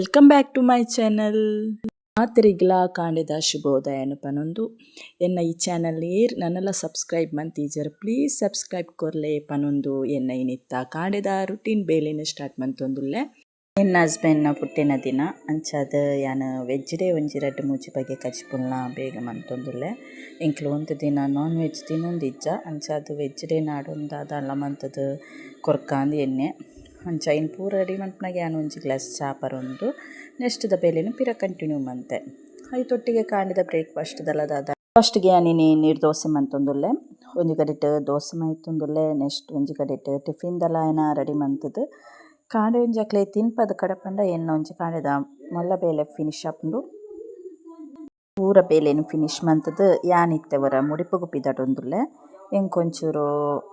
Welcome back to my channel ಮಾತ್ರಿಗ್ಲ ಕಾಂಡಿದ ಶುಭೋದಯ ಪನೊಂದು ಎನ್ನ ಈ ಚಾನಲ್ ಏರ್ ನನ್ನೆಲ್ಲ ಸಬ್ಸ್ಕ್ರೈಬ್ ಮಂತೀಜರ್ ಪ್ಲೀಸ್ ಸಬ್ಸ್ಕ್ರೈಬ್ ಕೊರ್ಲೆ ಪನೊಂದು ಎನ್ನ ಇನಿತ್ತ ಕಾಂಡಿದ ರುಟೀನ್ ಬೇಲಿನ ಸ್ಟಾರ್ಟ್ ಮಂತೊಂದುಲ್ಲೆ. ಎನ್ನ ಹಸ್ಬೆಂಡ್ನ ಪುಟ್ಟಿನ ದಿನ, ಅಂಚಾದ ಯಾನ ವೆಜ್ ಡೇ ಒಂಜಿ ರಡ್ಡ್ ಮೂಜಿ ಬಗೆ ಕಚ್ಪುಲ್ನ ಬೇಗ ಮಂತೊಂದುಲ್ಲೆ. ಎಂಕ್ಲು ಒಂದು ದಿನ ನಾನ್ ವೆಜ್ ತಿನ್ನೊಂದಿಜ್ಜ, ಅಂಚಾದ್ ವೆಜ್ ಡೇ ನಾಡೊಂದಾದ ಅಲ್ಲ ಮಂತದ ಕೊರ್ಕಾಂದು ಎಣ್ಣೆ. ಅಂಚ ಇನ್ನು ಪೂರ ರೆಡಿ ಮನ್ಪುನಾಗ ಯಾನ್ ಒಂಜಿ ಗ್ಲಾಸ್ ಚಾ ಪರೊಂದು ನೆಕ್ಸ್ಟ್ ದ ಬೇಲೆನ್ ಪಿರ ಕಂಟಿನ್ಯೂ ಮಂತೆ. ಐತೊಟ್ಟಿಗೆ ಕಾಂಡಿದ ಬ್ರೇಕ್ಫಾಸ್ಟ್ ದಲದಾದ. ಫಸ್ಟ್ಗೆ ಯಾನಿನಿ ನೀರು ದೋಸೆ ಮಂತೊಂದುಲ್ಲೆ ಒಂಜಿ ಕಡೆಟ್ ದೋಸೆ ಮೈತೊಂದುಲ್ಲೆ ನೆಕ್ಸ್ಟ್ ಒಂಜಿ ಕಡೆಟ್ ಟಿಫಿನ್ ದಲ ಏನ ರೆಡಿ ಮಂತುದು. ಕಾಂಡೆ ಒಂಜಿ ಅಕ್ಲೆ ತಿನ್ಪದ ಕಡಪಂಡ ಎನ್ನ ಒಂಜಿ ಕಾಂಡೆದ ಮಲ್ಲ ಬೇಲೆ ಫಿನಿಶ್ ಆಪುಂಡು. ಪೂರ ಬೇಲೆನ್ ಫಿನಿಶ್ ಮಂತುದು, ಯಾನ್ ಇತ್ತೆವರ ಮುಡಿಪುಗು ಪಿದಡೊಂದುಲ್ಲೆ ಎಂಕ್ ಒಂಚೂರು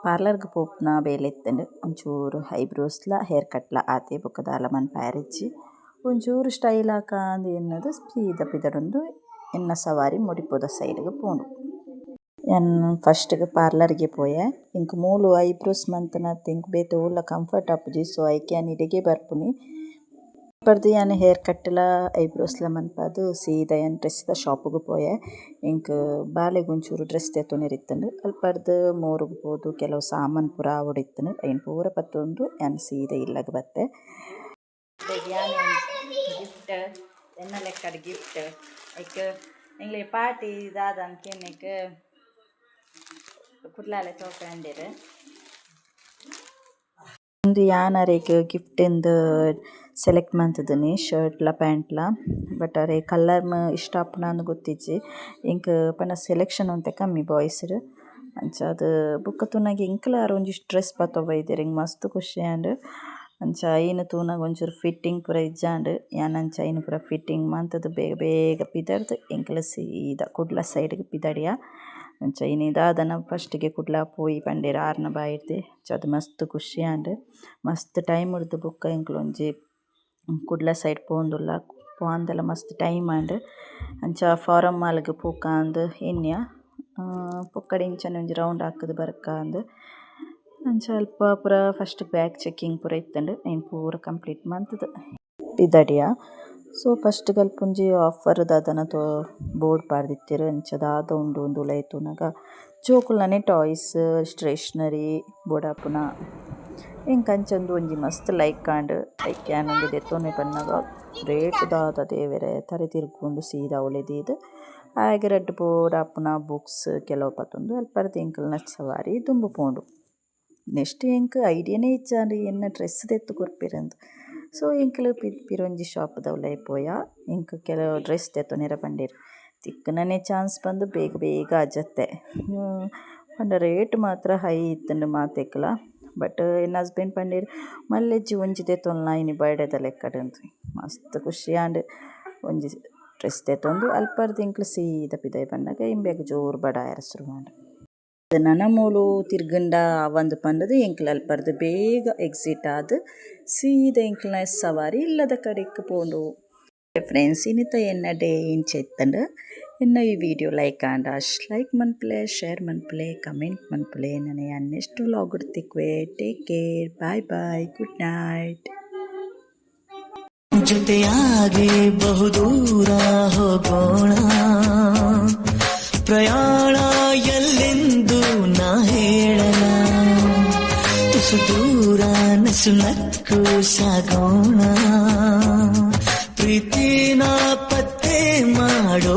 ಪಾರ್ಲರ್ಗ್ ಪೋಪುನ ಬೇಲೆ ಇತ್ತೆಂಡ್ ಒಂಚೂರು ಐಬ್ರೋಸ್ಲ ಹೇರ್ ಕಟ್ಲ ಆತೆ ಬೊಕ ದಾಲ ಮನ್ಪಾಯರಿಜ್ಜಿ ಒಂಚೂರು ಸ್ಟೈಲ್ ಆಕಾಂದ್ ಎನ್ನದು ಸೀದ ಪಿದಡೊಂದು ಎನ್ನ ಸವಾರಿ ಮುಡಿಪುದ ಸೈಡ್ಗ್ ಪೋಂಡು ಯಾನ್ ಫಸ್ಟ್ಗ್ ಪಾರ್ಲರ್ಗೆ ಪೋಯೆ ಎಂಕ್ ಮೂಲು ಐಬ್ರೋಸ್ ಮಂತುನತ ಎಂಕ್ ಬೇತೆ ಓಲ್ಲ ಕಂಫರ್ಟ್ ಆಪುಜಿ ಸೊ ಐಕೆ ಯಾನ್ ಇಡೆಗೆ ಬರ್ಪುನಿ ಹೇರ್ ಕಟ್ಲ ಲ ಮನ್ಪಾದ್ ಸೀದಾ ಯಾನ್ ಡ್ರೆಸ್ದ ಶಾಪ್ಗ್ ಪೋಯೆ. ಎಂಕ್ ಬಾಲೆಗ್ ಒಂಚೂರು ಡ್ರೆಸ್ ದೆತ್ತೊನೆರಿತ್ತಂಡ್ ಅಲ್ಪರ್ದ್ ಮೋರ್ಗ್ ಪೋದು ಕೆಲವು ಸಾಮಾನ್ ಪೂರ ಆವೊಡಿತ್ತಂಡ್ ಐನ್ ಪೂರ ಪತ್ತೊಂದು ಯಾನ್ ಸೀದಾ ಇಲ್ಲಗ್ ಬತ್ತೆ. ಗಿಫ್ಟ್ ಎನ್ನ ಲೆಕ್ಕಡ್ ಗಿಫ್ಟ್ ಐಕ್ ಎಂಗ್ಲೆ ಪಾರ್ಟಿ ದಾದ ಅಂದ್ಕೆನೆಕ್ ಕುಡ್ಲಾಲೆ ತೋಕಂಡೆರ್. ಒಂದು ಗಿಫ್ಟ್ ಗಿಫ್ಟಿಂದು ಸೆಲೆಕ್ಟ್ ಲ ಶರ್ಟ್ಲ ಪ್ಯಾಂಟ್ಲ ಬಟ್ ಅರೆ ಕಲರ್ ಇಷ್ಟ ಆಪುಂಡಾಂದ್ ಗೊತ್ತಿಜ್ಜಿ. ಎಂಕ್ ಪಂಡ ಸೆಲೆಕ್ಷನ್ ಒಂತೆ ಕಮ್ಮಿ ಬಾಯ್ಸ್ ಡ್ ಅಂಚ ಅಂಚಾದ್ ಬೊಕ ತೂನಗ ಎಂಕ್ಲ ಒಂಜಿ ಡ್ರೆಸ್ ಪತೊ ಬೈದೆರ್ ಎಂಕ್ ಮಸ್ತ್ ಖುಷಿ ಆಂಡ್ ಅಂಚ ಐನ್ ತೂನಗ ಒಂಚೂರು ಫಿಟ್ಟಿಂಗ್ ಪೂರ ಇಜ್ಜಾಂಡ್ ಯಾನ್ ಅಂಚ ಐನ್ ಪೂರ ಫಿಟ್ಟಿಂಗ್ ಮಂತುದು ಬೇಗ ಬೇಗ ಪಿದರ್ದ್ ಎಂಕ್ಲೆ ಸೀದಾ ಕುಡ್ಲ ಸೈಡ್ಗ್ ಪಿದಡಿಯ. ಅಂಚ ಇನಿ ದಾದನ ಫಸ್ಟ್ಗೆ ಕುಡ್ಲ ಪೋಯಿ ಪಂಡೆರ್ ಆರ್ನ ಬಾಯಿಡ್ದೆ ಅಂಚಾದ್ ಮಸ್ತ್ ಖುಷಿ ಆಂಡ್ ಮಸ್ತ್ ಟೈಮ್ ಹಿಡ್ದ್ ಬುಕ್ಕ ಎಂಕ್ಲೆ ಒಂಜಿ ಕುಡ್ಲ ಸೈಡ್ ಪೋವೊಂದುಲ್ಲ ಪೋವಂದೆಲ ಮಸ್ತ್ ಟೈಮ್ ಆಂಡ್ ಅಂಚ ಫಾರಮ್ ಮಾಲ್ಗ್ ಪೋಕಾಂದ್ ಎನ್ಯ ಪೊಕ್ಕಡೆ ಇಂಚನೆ ಒಂಜಿ ರೌಂಡ್ ಹಾಕುದು ಬರ್ಕಾಂದ್. ಅಂಚ ಅಲ್ಪ ಪೂರ ಫಸ್ಟ್ ಬ್ಯಾಗ್ ಚೆಕ್ಕಿಂಗ್ ಪೂರ ಇತ್ತಂಡ್ ಐನ್ ಪೂರ ಕಂಪ್ಲೀಟ್ ಮಂತುದು. ಪಿದಡಿಯ ಸೊ ಫಸ್ಟ್ ಗಲ್ಪುಂಜಿ ಆಫರ್ ದಾದನ ತೋ ಬೋರ್ಡ್ ಪಾರ್ದಿತ್ತೆರ್ ಅಂಚ ದಾದ ಉಂಡು ಉಂದು ಉಲಾಯಿ ತೂನಗ ಜೋಕುಲ್ನನೆ ಟಾಯ್ಸ್ ಸ್ಟೇಷನರಿ ಬೋಡಾಪುನ. ಎಂಕ್ ಅಂಚೊಂದು ಒಂಜಿ ಮಸ್ತ್ ಲೈಕ್ ಆಂಡ್ ಲೈಕ್ ಯಾನ್ ಉಂದು ದೆತ್ತೊನೆ ಪನ್ನಗ. ರೇಟ್ ದಾದ ದೇವೆರೆ, ತರೆ ತಿರ್ಗುಂಡು ಸೀದಾ ಉಳಿದೀದು. ಹಾಗೆ ರೆಡ್ ರಡ್ಡ್ ಅಪ್ಪನ ಬುಕ್ಸ್ ಕೆಲವು ಪತೊಂದು ಅಲ್ಪರ್ದ್ ತಿಂಕಲ್ನ ಸವಾರಿ, ದುಂಬು ಪೋಂಡು. ನೆಕ್ಸ್ಟ್ ಎಂಕ್ ಐಡಿಯಾನೇ ಇಜ್ಜಾಂಡ್ ಎನ್ನ ಡ್ರೆಸ್ ದೆತ್ತು ಕೊರ್ಪಿರಂದು. ಸೊ ಎಂಕ್ಲ್ ಪಿರೊಂಜಿ ಶಾಪ್ ಉಲಾಯಿ ಪೋಯ. ಇಂಕ್ ಕೆಲವು ಡ್ರೆಸ್ ದೆತ್ತೊನೆರ ಪಂಡೆರ್ ತಿಕ್ಕನೇ ಚಾನ್ಸ್ ಬಂದು ಬೇಗ ಬೇಗ ಅಜತ್ತೆ. ಒಂದು ರೇಟ್ ಮಾತ್ರ ಹೈ ಇತ್ತು ಮಾತೆಕ್ಲ. ಬಟ್ ಎನ್ನ ಹಸ್ಬೆಂಡ್ ಪಂಡೆರ್ ಮಲ್ಲೆಜ್ಜಿ ಒಂಜಿ ದೆತ್ತೊನ್ಲ ಇನಿ ಬರ್ಡೇದ ಲೆಕ್ಕಡ್ ಅಂದ್ ಮಸ್ತ್ ಖುಷಿ ಆಂಡ್ ಒಂಜಿ ಡ್ರೆಸ್ ದೆತ್ತೊಂದು ಅಲ್ಪರ್ದು ಇಂಕ್ಲು ಸೀದ ಪಿದಾಯ್ ಪಂಡಗ ಇಂಬೆಗ್ ಜೋರು ಬಡಾಯರ ಶುರು ನನ ನನಮೂಲು ತಿರ್ಗಂಡ ಒಂದು ಪಂಡದು ಎಂಕ್ಲ ಅಲ್ಪರ್ದು ಬೇಗ ಎಕ್ಸಿಟ್ ಆದ್ ಸೀದ ಎಂಕ್ಲ ಸವಾರಿ ಇಲ್ಲದ ಕಡೆಗ್ ಪೋಂಡು. ಫ್ರೆಂಡ್ಸ್ ಇನ್ನಿತ ಎನ್ನ ಡೇ ಇಂಚ ಎನ್ನ ಈ ವಿಡಿಯೋ ಲೈಕ್ ಆ್ಯಂಡ್ ಅಶ್ ಲೈಕ್ ಮನ್ಪುಲೆ ಶೇರ್ ಮನ್ಪುಲೆ ಕಮೆಂಟ್ ಮನ್ಪುಲೆ. ನನಗೆ next vlog ಇಡ್ತಿಕ್ವೆ. Take care bye bye good night ಜೊತೆಯಾಗಿ ಬಹುದೂರ ಹೋಗೋಣ. ಪ್ರಯಾಣ ಎಲ್ಲೆಂದು ನಾ ಹೇಳಲ ತುಸು ದೂರ ನಸು ನಕ್ಕು ಸಾಗೋಣ. ಪ್ರೀತಿನ ಪತ್ತೆ ಮಾಡೋ